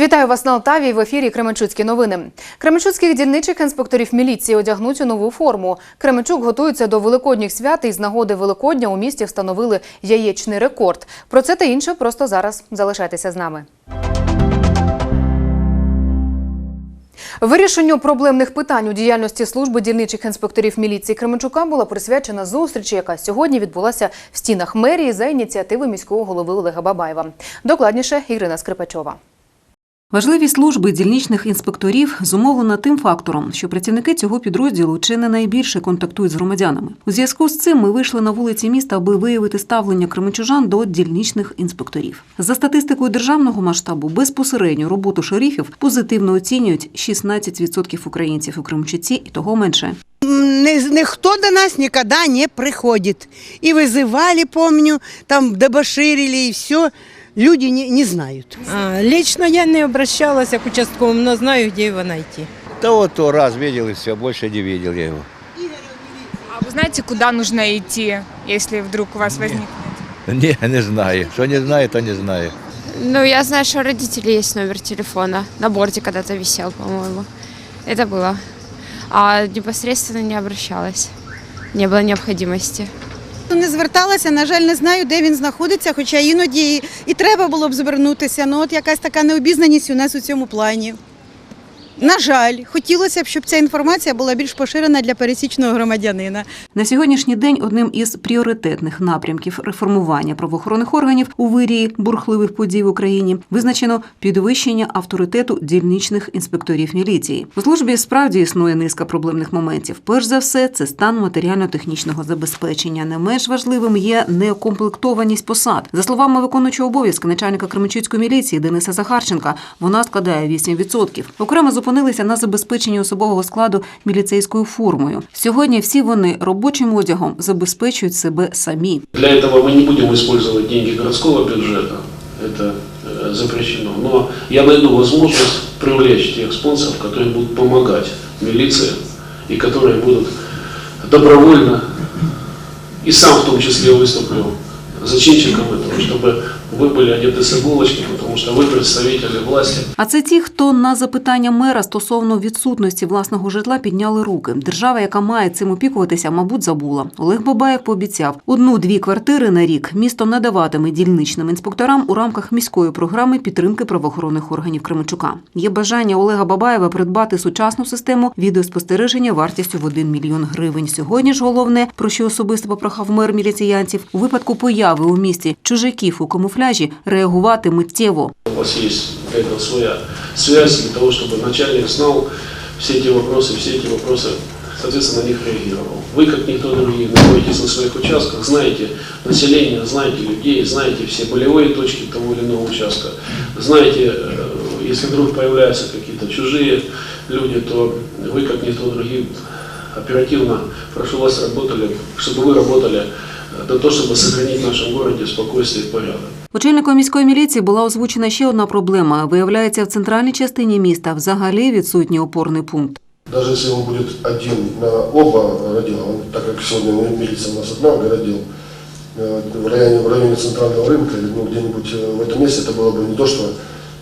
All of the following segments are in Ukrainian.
Вітаю вас на Алтаві. В ефірі Кременчуцькі новини. Кременчуцьких дільничих інспекторів міліції одягнуть у нову форму. Кременчук готується до великодніх свят і з нагоди Великодня у місті встановили яєчний рекорд. Про це та інше просто зараз. Залишайтеся з нами. Вирішенню проблемних питань у діяльності служби дільничих інспекторів міліції Кременчука була присвячена зустріч, яка сьогодні відбулася в стінах мерії за ініціативи міського голови Олега Бабаєва. Докладніше Ірина Скрипачова. Важливість служби дільничних інспекторів зумовлена тим фактором, що працівники цього підрозділу чи не найбільше контактують з громадянами. У зв'язку з цим ми вийшли на вулиці міста, аби виявити ставлення кременчужан до дільничних інспекторів. За статистикою державного масштабу, безпосередньо роботу шерифів позитивно оцінюють 16% українців у Кременчуці і того менше. Ни- Никто до нас никогда не приходит. И вызывали, помню, там дебоширили и все Люди не, не знают. А, лично я не обращалась к участковому, но знаю, где его найти. Да вот то раз видел и все, больше не видел я его. А вы знаете, куда нужно идти, если вдруг у вас возникнет? Не, не знаю. Что не знаю, то не знаю. Ну, я знаю, что у родителей есть номер телефона. На борте когда-то висел, по-моему. Это было. А непосредственно не обращалась. Не было необходимости. Не зверталася, на жаль, не знаю, де він знаходиться, хоча іноді і треба було б звернутися. Ну от якась така необізнаність у нас у цьому плані. На жаль, хотілося б, щоб ця інформація була більш поширена для пересічного громадянина. На сьогоднішній день одним із пріоритетних напрямків реформування правоохоронних органів у вирії бурхливих подій в Україні визначено підвищення авторитету дільничних інспекторів міліції. У службі справді існує низка проблемних моментів. Перш за все, це стан матеріально-технічного забезпечення. Не менш важливим є неокомплектованість посад. За словами виконуючого обов'язки начальника Кременчуцької міліції Дениса Захарченка, вона складає 8%. Окремо зупинилися на забезпеченні особового складу міліцейською формою. Сьогодні всі вони робочим одягом забезпечують себе самі. Для этого мы не будем использовать деньги городского бюджета, это э, запрещено. Но я найду возможность привлечь тех спонсоров, которые будут помогать милиции и которые будут добровольно, и сам в том числе выступлю зачинщиком этого, чтобы вы были одеты с иголочки, потому что вы представители власти. А це ті, хто на запитання мера стосовно відсутності власного житла підняли руки. Держава, яка має цим опікуватися, мабуть, забула. Олег Бабаєв пообіцяв одну-дві квартири на рік місто надаватиме дільничним інспекторам у рамках міської програми підтримки правоохоронних органів Кременчука. Є бажання Олега Бабаєва придбати сучасну систему відеоспостереження вартістю в 1 мільйон гривень. Сьогодні ж головне, про що особисто попрохав мер міліціянців, у випадку появи у місті чужаків у камуфляжі реагувати миттєво. У вас есть этого своя связь для того, чтобы начальник знал все эти вопросы, все эти вопросы, соответственно, на них реагировал. Вы, как никто другие, находитесь на своих участках, знаете население, знаете людей, знаете все болевые точки того или иного участка, знаете, э, если вдруг появляются какие-то чужие люди, то вы, как никто другие, оперативно прошу вас работали, чтобы вы работали э, для того, чтобы сохранить в нашем городе спокойствие и порядок. Очільником міської міліції була озвучена ще одна проблема. Виявляється, в центральній частині міста взагалі відсутній опорний пункт. Даже если он будет один на оба родила, он, так как сегодня милиция у нас одна, городил, э, в районе, в районе центрального рынка или ну, где-нибудь э, в этом месте, это было бы не то, что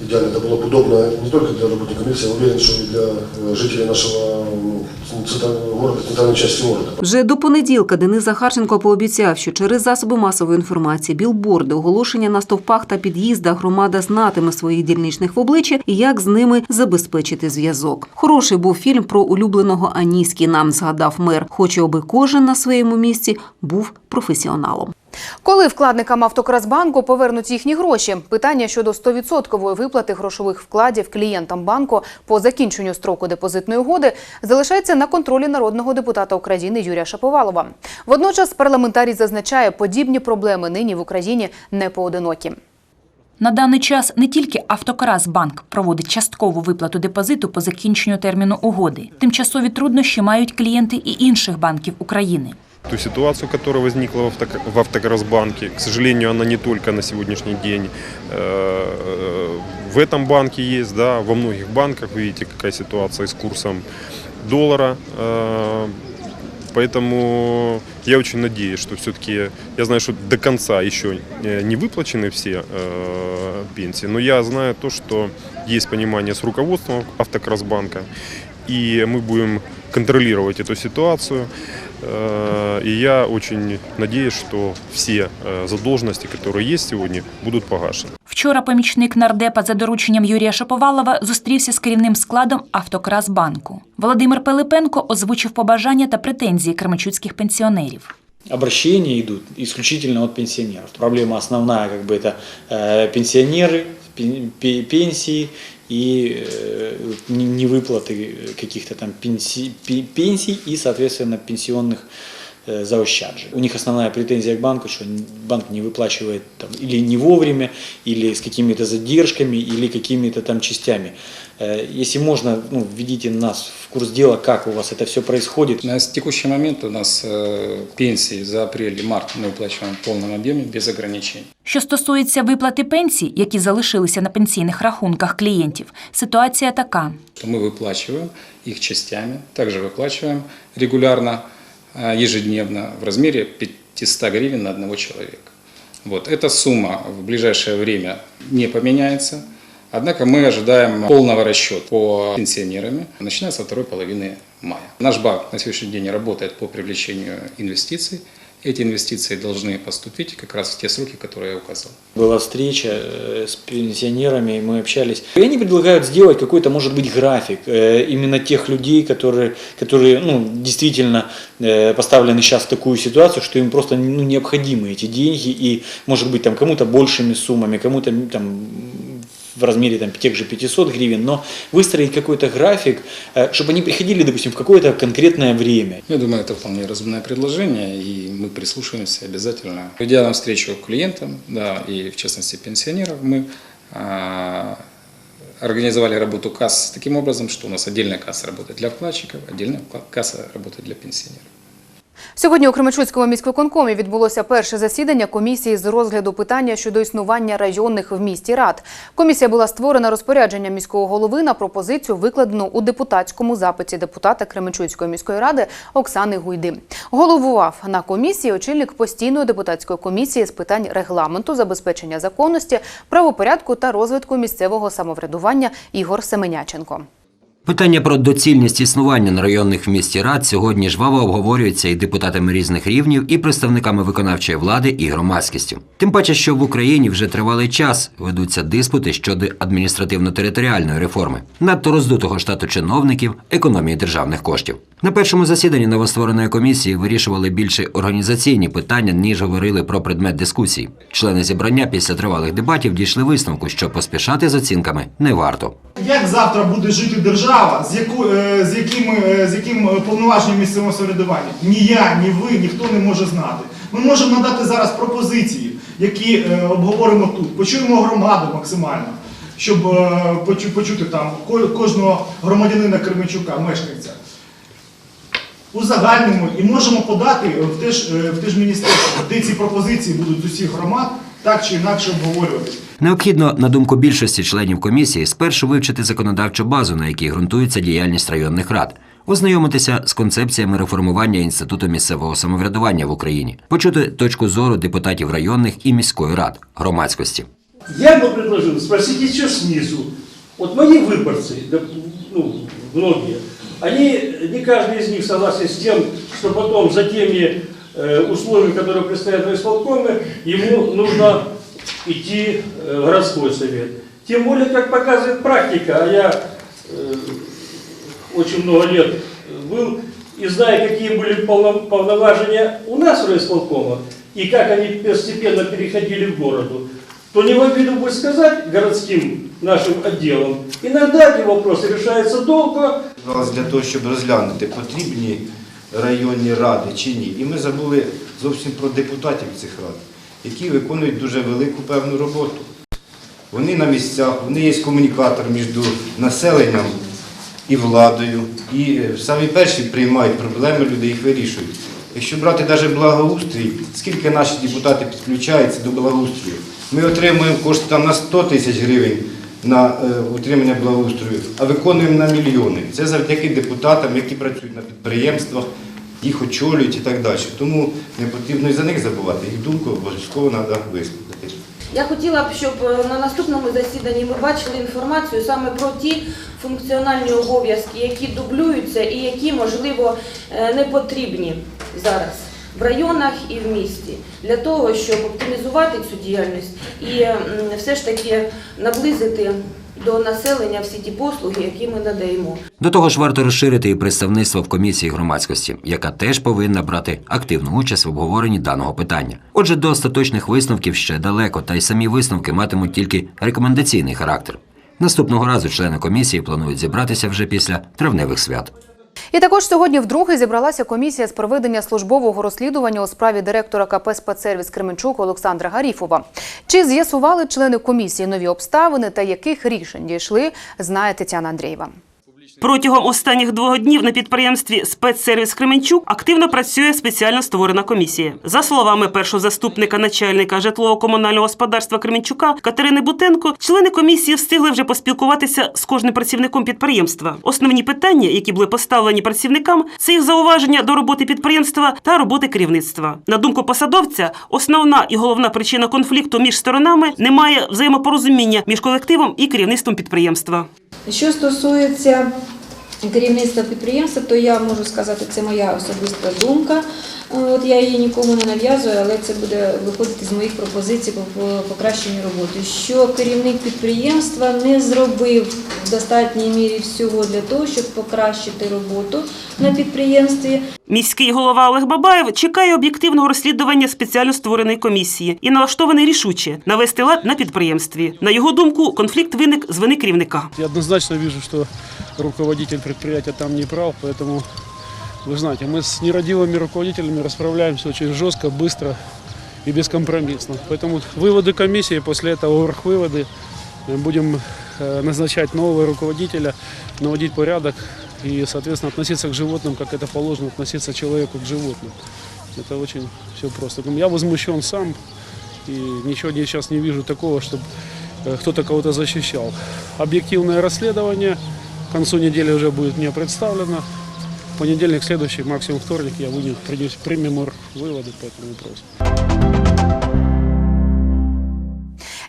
идеально, это было бы удобно не только для работников милиции, я уверен, что и для э, жителей нашего ну, центрального города, центральной части города. Вже до понеділка Денис Захарченко пообіцяв, що через засоби масової інформації, білборди, оголошення на стовпах та під'їздах громада знатиме своїх дільничних в обличчя і як з ними забезпечити зв'язок. Хороший був фільм про улюбленого Аніські. Нам згадав мер. Хоче, аби кожен на своєму місці був професіоналом. Коли вкладникам Автокрасбанку повернуть їхні гроші? Питання щодо 100% виплати грошових вкладів клієнтам банку по закінченню строку депозитної угоди залишається на контролі народного депутата України Юрія Шаповалова. Водночас парламентарій зазначає, подібні проблеми нині в Україні не поодинокі. На даний час не тільки Автокрасбанк проводить часткову виплату депозиту по закінченню терміну угоди. Тимчасові труднощі мають клієнти і інших банків України. Ту ситуацию, которая возникла в, Автокрасбанке, к сожалению, она не только на сегодняшний день э, в этом банке есть, да, во многих банках, вы видите, какая ситуация с курсом доллара. Э, Поэтому я очень надеюсь, что все-таки, я знаю, что до конца еще э, не выплачены все э, пенсии, но я знаю то, что есть понимание с руководством Автокрасбанка, и мы будем контролировать эту ситуацию. Э, И я очень надеюсь, что все э, задолженности, которые есть сегодня, будут погашены. Вчора помічник нардепа за дорученням Юрія Шаповалова зустрівся з керівним складом Автокрасбанку. Володимир Пилипенко озвучив побажання та претензії кременчуцьких пенсіонерів. обращения идут исключительно от пенсионеров. Проблема основная, как бы это э, пенсионеры, пен- пе- пенсии и э, не- невыплаты каких-то там пенсий, пе- пенсий и, соответственно, пенсионных э, заощаджень. У них основная претензия к банку, что банк не выплачивает там, или не вовремя, или с какими-то задержками, или какими-то там частями. Э, Если можно, ну, введите нас в курс дела, как у вас это все происходит. На текущий момент у нас э, пенсии за апрель и март мы выплачиваем в полном объеме без ограничений. Що стосується виплати пенсій, які залишилися на пенсійних рахунках клієнтів, ситуація така. То мы выплачиваем их частями, также выплачиваем регулярно, э, Ежедневно в размере 500 гривен на одного человека. Вот. Эта сумма в ближайшее время не поменяется. Однако мы ожидаем полного расчета по пенсионерами, начиная со второй половины мая. Наш банк на сегодняшний день работает по привлечению инвестиций. Эти инвестиции должны поступить как раз в те сроки, которые я указал. Была встреча э, с пенсионерами, мы общались. И они предлагают сделать какой-то, может быть, график э, именно тех людей, которые, которые ну, действительно э, поставлены сейчас в такую ситуацию, что им просто ну, необходимы эти деньги, и, может быть, там кому-то большими суммами, кому-то там в размере там, тех же 500 гривен, но выстроить какой-то график, э, чтобы они приходили, допустим, в какое-то конкретное время. Я думаю, это вполне разумное предложение, и мы прислушаемся обязательно. Идя на встречу клиентам, да, и в частности пенсионеров, мы а, организовали работу касс таким образом, что у нас отдельная касса работает для вкладчиков, отдельная касса работает для пенсионеров. Сьогодні у Кременчуцькому міськвиконкомі відбулося перше засідання комісії з розгляду питання щодо існування районних в місті рад. Комісія була створена розпорядженням міського голови на пропозицію, викладену у депутатському запиті депутата Кременчуцької міської ради Оксани Гуйди. Головував на комісії очільник постійної депутатської комісії з питань регламенту, забезпечення законності, правопорядку та розвитку місцевого самоврядування Ігор Семеняченко. Питання про доцільність існування на районних місті рад сьогодні жваво обговорюється і депутатами різних рівнів, і представниками виконавчої влади, і громадськістю. Тим паче, що в Україні вже тривалий час ведуться диспути щодо адміністративно-територіальної реформи, надто роздутого штату чиновників, економії державних коштів. На першому засіданні новоствореної комісії вирішували більше організаційні питання, ніж говорили про предмет дискусій. Члени зібрання після тривалих дебатів дійшли висновку, що поспішати з оцінками не варто. Як завтра буде жити держава, з, яку, е, з, яким, е, з яким е, повноваженням місцевого самоврядування? Ні я, ні ви, ніхто не може знати. Ми можемо надати зараз пропозиції, які обговоримо тут. Почуємо громаду максимально, щоб почути там кожного громадянина Кременчука, мешканця. Узагальнимо і можемо подати в те ж, в те ж міністерство, де ці пропозиції будуть з усіх громад так чи інакше обговорюватися. Необхідно, на думку більшості членів комісії, спершу вивчити законодавчу базу, на якій ґрунтується діяльність районних рад, ознайомитися з концепціями реформування інституту місцевого самоврядування в Україні, почути точку зору депутатів районних і міської рад, громадськості. Я бы предложил спросить еще снизу. Вот мои выборцы, да, ну, многие, они, не каждый из них согласен с тем, что потом за теми э, условиями, которые предстоят в исполкоме, ему нужно идти э, в городской совет. Тем более, как показывает практика, а я э, очень много лет был и знаю, какие были полно- полноважения у нас в исполкома, и как они постепенно переходили к городу, то не в обиду будет сказать городским нашим отделам, иногда эти вопросы решаются долго, Зараз для того, щоб розглянути, потрібні районні ради чи ні. І ми забули зовсім про депутатів цих рад, які виконують дуже велику певну роботу. Вони на місцях, вони є комунікатор між населенням і владою. І е, самі перші приймають проблеми, люди їх вирішують. Якщо брати навіть благоустрій, скільки наші депутати підключаються до благоустрою, ми отримуємо кошти на 100 тисяч гривень на е, утримання благоустрою, а виконуємо на мільйони. Це завдяки депутатам, які працюють на підприємствах, їх очолюють і так далі. Тому не потрібно і за них забувати. Їх думку обов'язково треба вислухати. Я хотіла б, щоб е, на наступному засіданні ми бачили інформацію саме про ті функціональні обов'язки, які дублюються і які, можливо, е, не потрібні зараз в районах і в місті для того, щоб оптимізувати цю діяльність і все ж таки наблизити до населення всі ті послуги, які ми надаємо. До того ж, варто розширити і представництво в комісії громадськості, яка теж повинна брати активну участь в обговоренні даного питання. Отже, до остаточних висновків ще далеко, та й самі висновки матимуть тільки рекомендаційний характер. Наступного разу члени комісії планують зібратися вже після травневих свят. І також сьогодні вдруге зібралася комісія з проведення службового розслідування у справі директора КП «Спецсервіс Кременчук Олександра Гаріфова. Чи з'ясували члени комісії нові обставини та яких рішень дійшли, знає Тетяна Андрієва. Протягом останніх двох днів на підприємстві спецсервіс Кременчук активно працює спеціально створена комісія. За словами першого заступника начальника житлово-комунального господарства Кременчука Катерини Бутенко, члени комісії встигли вже поспілкуватися з кожним працівником підприємства. Основні питання, які були поставлені працівникам, це їх зауваження до роботи підприємства та роботи керівництва. На думку посадовця, основна і головна причина конфлікту між сторонами немає взаємопорозуміння між колективом і керівництвом підприємства. Що стосується керівництва підприємства, то я можу сказати, це моя особиста думка. От я її нікому не нав'язую, але це буде виходити з моїх пропозицій по по покращенню роботи. Що керівник підприємства не зробив в достатній мірі всього для того, щоб покращити роботу на підприємстві. Міський голова Олег Бабаєв чекає об'єктивного розслідування спеціально створеної комісії і налаштований рішуче навести лад на підприємстві. На його думку, конфлікт виник з вини керівника. Я однозначно вижу, что руководитель предприятия там не прав, поэтому, вы знаете, мы с нерадивыми руководителями расправляемся очень жестко, быстро и бескомпромиссно. Поэтому выводы комиссии, после этого выводы будем э, назначать нового руководителя, наводить порядок и, соответственно, относиться к животным, как это положено, относиться человеку к животным. Это очень все просто. Я возмущен сам и ничего не- сейчас не вижу такого, чтобы э, кто-то кого-то защищал. Объективное расследование к концу недели уже будет мне представлено. В понедельник, следующий, максимум вторник, я буду принес- примем выводы по этому вопросу.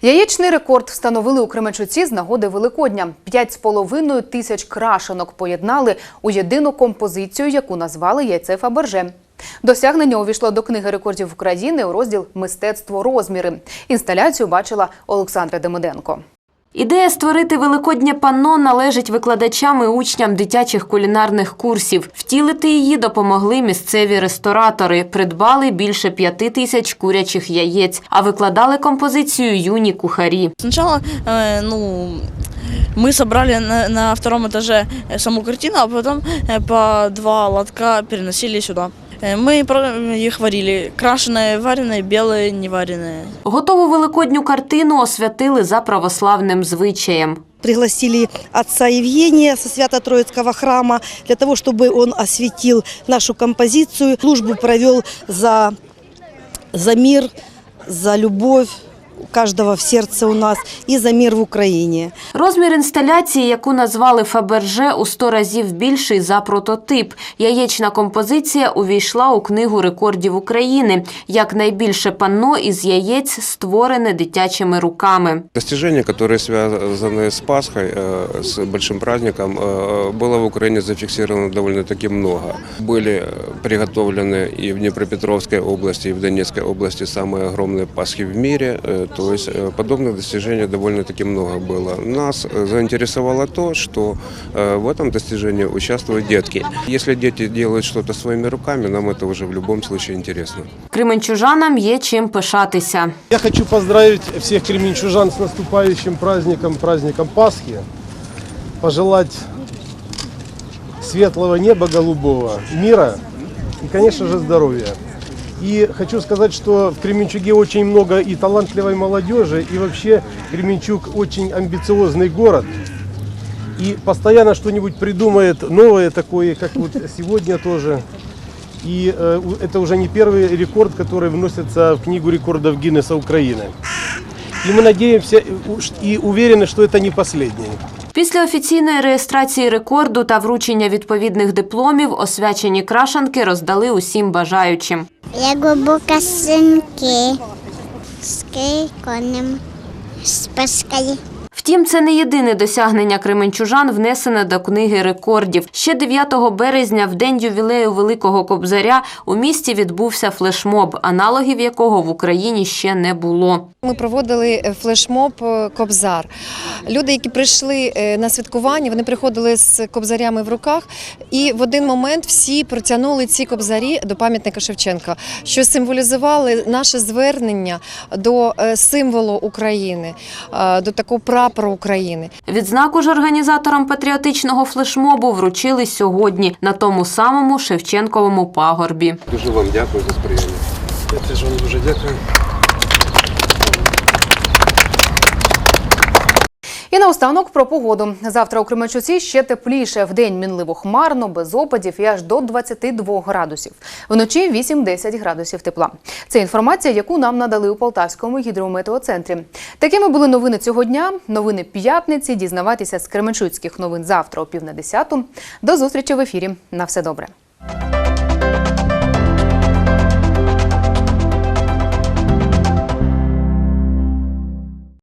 Яєчний рекорд встановили у Кременчуці з нагоди Великодня. П'ять з половиною тисяч крашенок поєднали у єдину композицію, яку назвали яйце Фаберже. Досягнення увійшло до книги рекордів України у розділ Мистецтво розміри. Інсталяцію бачила Олександра Демиденко. Ідея створити великоднє панно належить викладачам і учням дитячих кулінарних курсів. Втілити її допомогли місцеві ресторатори. Придбали більше п'яти тисяч курячих яєць, а викладали композицію юні кухарі. Сначала, э, ну, мы собрали на, на втором этаже э, саму картину, а потом э, по два лотка переносили сюда. Э, Мы про- их варили. Крашеные, вареные, белые, не вареные. Готову великодню картину освятили за православним звичаєм. Пригласили отца Евгения со Свято-Троицкого храма для того, чтобы он осветил нашу композицию. Службу провел за, за мир, за любовь у каждого в сердце у нас и за мир в Украине. Розмір інсталяції, яку назвали Фаберже, у 100 разів більший за прототип. Яєчна композиція увійшла у книгу рекордів України як найбільше панно із яєць, створене дитячими руками. Достижения, которые связаны с Пасхой, э, с большим праздником, э, было в Украине зафиксировано довольно-таки много. Были э, приготовлены и в Днепропетровской области, и в Донецкой области самые огромные Пасхи в мире. Э, То есть э, подобных достижений довольно-таки много было. Нас э, заинтересовало то, что э, в этом достижении участвуют детки. Если дети делают что-то своими руками, нам это уже в любом случае интересно. Кременчужанам є чим пишатися. Я хочу поздравить всех кременчужан с наступающим праздником, праздником Пасхи. Пожелать светлого неба голубого, мира и, конечно же, здоровья. И хочу сказать, что в Кременчуге очень много и талантливой молодежи, и вообще Кременчуг очень амбициозный город. И постоянно что-нибудь придумает новое такое, как вот сегодня тоже. И э, это уже не первый рекорд, который вносится в книгу рекордов Гиннесса Украины. И мы надеемся и уверены, что это не последний. Після офіційної реєстрації рекорду та вручення відповідних дипломів освячені крашанки роздали усім бажаючим. Я глибока синки. з конем, з паскалі. Втім, це не єдине досягнення кременчужан, внесене до книги рекордів. Ще 9 березня, в день ювілею Великого Кобзаря, у місті відбувся флешмоб, аналогів якого в Україні ще не було. Ми проводили е, флешмоб е, Кобзар. Люди, які прийшли е, на святкування, вони приходили з кобзарями в руках, і в один момент всі протягнули ці кобзарі до пам'ятника Шевченка, що символізували наше звернення до символу України, до такого прапору України. Відзнаку ж організаторам патріотичного флешмобу вручили сьогодні на тому самому Шевченковому пагорбі. Дуже вам дякую за сприяння. Я теж вам дуже дякую. І наостанок про погоду. Завтра у Кременчуці ще тепліше. Вдень мінливо хмарно, без опадів і аж до 22 градусів. Вночі 8-10 градусів тепла. Це інформація, яку нам надали у Полтавському гідрометеоцентрі. Такими були новини цього дня. Новини п'ятниці. Дізнавайтеся з Кременчуцьких новин завтра о пів на десяту. До зустрічі в ефірі. На все добре.